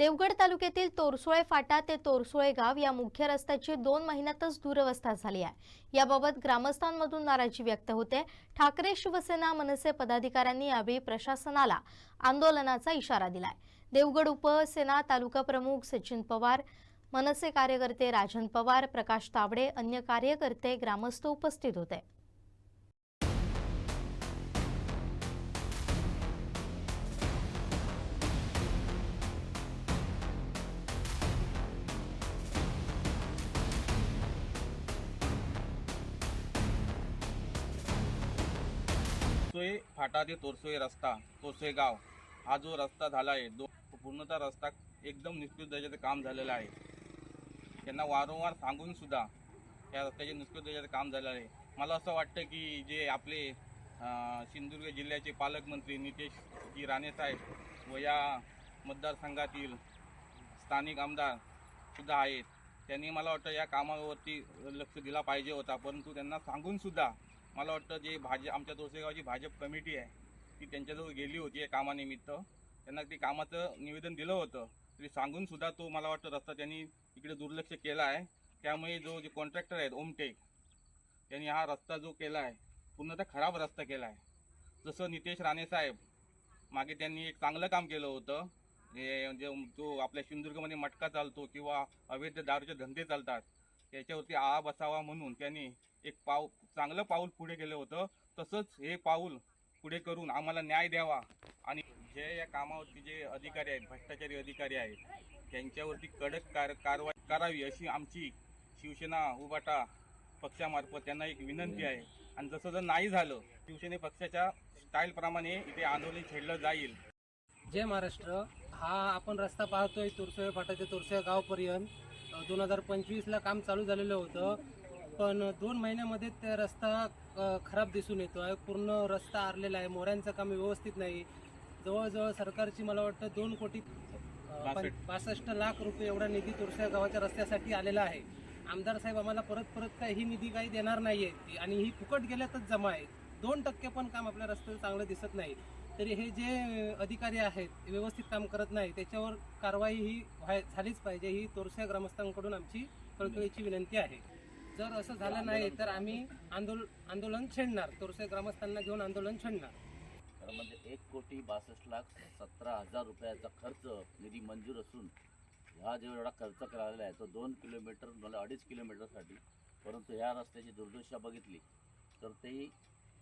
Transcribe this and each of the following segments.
देवगड तालुक्यातील तोरसोळे फाटा ते तोरसोळे गाव या मुख्य रस्त्याची दोन महिन्यातच दुरवस्था झाली आहे. याबाबत ग्रामस्थांमधून नाराजी व्यक्त होते. ठाकरे शिवसेना मनसे पदाधिकाऱ्यांनी यावेळी प्रशासनाला आंदोलनाचा इशारा दिलाय. देवगड उपसेना तालुका प्रमुख सचिन पवार मनसे कार्यकर्ते राजन पवार प्रकाश तावडे अन्य कार्यकर्ते ग्रामस्थ उपस्थित होते. तोरसोई फाटा ते तोरसोई रस्ता तोरसोई गाव. हा जो रस्ता झाला आहे दो पूर्णतः रस्ता एकदम निष्कृत दर्जाचं काम झालेलं आहे. त्यांना वारंवार सांगून सुद्धा या रस्त्याचे निष्कृत दर्जाचं काम झालेलं आहे. मला असं वाटतं की जे आपले सिंधुदुर्ग जिल्ह्याचे पालकमंत्री नितेश जी राणेसाहेब व या मतदारसंघातील स्थानिक आमदार सुद्धा आहेत. त्यांनी मला वाटतं या कामावरती लक्ष दिला पाहिजे होता परंतु त्यांना सांगूनसुद्धा मला वाटतं जे भाजप आमच्या तुळसेगावची भाजप कमिटी आहे ती त्यांच्याजवळ गेली होती या कामानिमित्त. त्यांना ते कामाचं निवेदन दिलं होतं. तरी सांगून सुद्धा तो मला वाटतं रस्ता त्यांनी इकडे दुर्लक्ष केला आहे. त्यामुळे जो जे कॉन्ट्रॅक्टर आहेत ओमटेक त्यांनी हा रस्ता जो केला आहे पूर्णतः खराब रस्ता केला आहे. जसं नितेश राणे साहेब मागे त्यांनी एक चांगलं काम केलं होतं. हे जे जो आपल्या सिंधुदुर्गमध्ये मटका चालतो किंवा अवैध दारूचे धंदे चालतात त्याच्यावरती आळा बसावा म्हणून त्यांनी एक पाव चांगलं पाऊल पुढे गेलं होतं. तसंच हे पाऊल पुढे करून आम्हाला न्याय द्यावा. आणि जे या कामावरती जे अधिकारी आहेत भ्रष्टाचारी अधिकारी आहेत त्यांच्यावरती कडक कार कारवाई करावी अशी आमची शिवसेना उबाटा पक्षामार्फत त्यांना एक विनंती आहे. आणि जसं जर नाही झालं शिवसेने पक्षाच्या स्टाईलप्रमाणे इथे आंदोलन छेडलं जाईल. जय महाराष्ट्र. हा आपण रस्ता पाहतोय तुरसोय फाटा ते तुरसोय गावपर्यंत. दोन हजार पंचवीसला काम चालू झालेलं होतं. पण दोन महिन्यामध्ये ते रस्ता खराब दिसून येतो आहे पूर्ण रस्ता आरलेला आहे. मोऱ्यांचं काम व्यवस्थित नाही. जवळजवळ सरकारची मला वाटतं दोन कोटी अ, पं- बासष्ट. लाख रुपये एवढा निधी तुरसोळे गावाच्या रस्त्यासाठी आलेला आहे. आमदार साहेब आम्हाला परत परत काही ही निधी काही देणार नाही आहे आणि ही फुकट गेल्यातच जमा आहे. दोन टक्के पण काम आपल्या रस्त्याचं चांगलं दिसत नाही. तरी हे जे अधिकारी आहेत व्यवस्थित काम करत नाही त्याच्यावर कारवाई ही झालीच पाहिजे. ही तोरस्या ग्रामस्थांकडून आमची कळकळीची विनंती आहे. जर असं झालं नाही तर आम्ही आंदोलन आंदोलन छेडणार. तोरसे ग्रामस्थांना घेऊन आंदोलन छेडणार. तर म्हणजे एक कोटी बासष्ट लाख सतरा हजार रुपयाचा खर्च निधी मंजूर असून हा जो एवढा खर्च करायला आहे तो दोन किलोमीटर मला अडीच किलोमीटरसाठी परंतु ह्या रस्त्याची दुर्दशा बघितली तर ते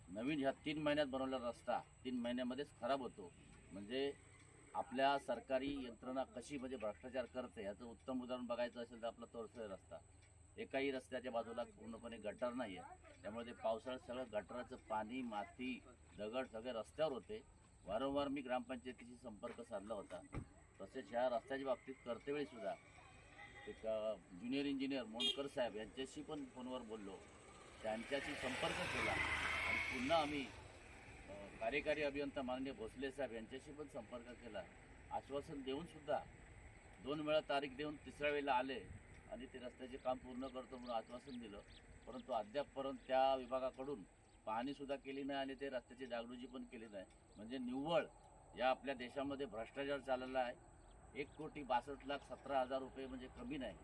नवीन ह्या तीन महिन्यात बनवलेला रस्ता तीन महिन्यामध्येच खराब होतो. म्हणजे आपल्या सरकारी यंत्रणा कशी म्हणजे भ्रष्टाचार करते याचं उत्तम उदाहरण बघायचं असेल तर आपला तोरसोय रस्ता. एकाही रस्त्याच्या बाजूला पूर्णपणे गटर नाही आहे त्यामुळे ते पावसाळ्यात सगळं गटराचं पाणी माती दगड सगळे रस्त्यावर होते. वारंवार मी ग्रामपंचायतीशी संपर्क साधला होता. तसेच ह्या रस्त्याच्या बाबतीत करतेवेळी सुद्धा. एक ज्युनियर इंजिनियर मोंडकर साहेब यांच्याशी पण फोनवर बोललो. त्यांच्याशी संपर्क केला. आणि पुन्हा आम्ही कार्यकारी अभियंता माननीय भोसले साहेब यांच्याशी पण संपर्क केला. आश्वासन देऊन सुद्धा दोन वेळा तारीख देऊन तिसऱ्या वेळेला आले. आणि ते रस्त्याचे काम पूर्ण करतो म्हणून आश्वासन दिलं. परंतु अद्यापपर्यंत त्या विभागाकडून पाहणीसुद्धा केली नाही आणि ते रस्त्याची डागडुजी पण केली नाही. म्हणजे निव्वळ या आपल्या देशामध्ये भ्रष्टाचार चाललेला आहे. एक कोटी बासष्ट लाख सतरा हजार रुपये म्हणजे कमी नाही.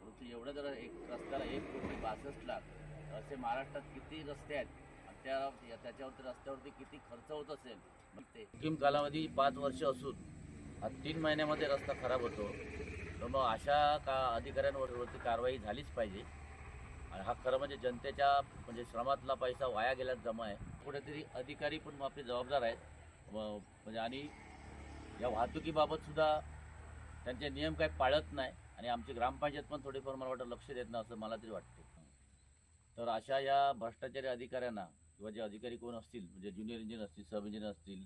परंतु एवढं जर एक रस्त्याला एक कोटी बासष्ट लाख असे महाराष्ट्रात किती रस्ते आहेत आणि त्या त्याच्यावरती रस्त्यावरती किती खर्च होत असेल मग ते स्कीम कालावधी पाच वर्ष असून तीन महिन्यामध्ये रस्ता खराब होतो. तर मग अशा का अधिकाऱ्यांवर कारवाई झालीच पाहिजे. आणि हा खरं म्हणजे जनतेच्या म्हणजे श्रमातला पैसा वाया गेल्यात जमा आहे. कुठेतरी अधिकारी पण आपले जबाबदार आहेत. म्हणजे आणि या वाहतुकीबाबत सुद्धा त्यांचे नियम काही पाळत नाही. आणि आमची ग्रामपंचायत पण थोडीफार मला वाटतं लक्ष देत नाही असं मला तरी वाटते. तर अशा या भ्रष्टाचारी अधिकाऱ्यांना किंवा जे अधिकारी कोण असतील म्हणजे ज्युनियर इंजिनियर असतील सब इंजिनियर असतील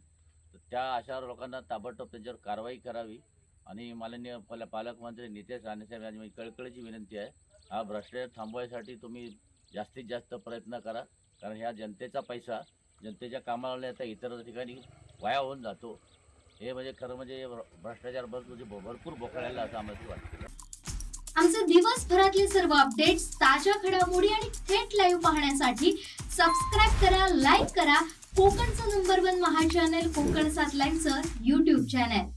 तर त्या अशा लोकांना ताबडतोब त्यांच्यावर कारवाई करावी. आणि माननीय पाल- पालकमंत्री नितेश राणेसाहेब यांची माझी कळकळीची विनंती आहे हा भ्रष्टाचार थांबवायसाठी तुम्ही जास्तीत जास्त प्रयत्न करा कारण ह्या जनतेचा पैसा जनतेच्या कामाला आता इतर ठिकाणी वाया होऊन जातो. हे म्हणजे खरं म्हणजे भ्रष्टाचार बस म्हणजे भरपूर बोकळायला असं आम्हाला वाटतं. आमचे दिवसभरातले सर्व अपडेट्स ताज्या घडामोडी आणि थेट लाईव्ह पाहण्यासाठी सबस्क्राईब करा लाईक करा. कोकणचं नंबर वन महा चॅनल कोकण सात लाईव्हचं युट्यूब चॅनल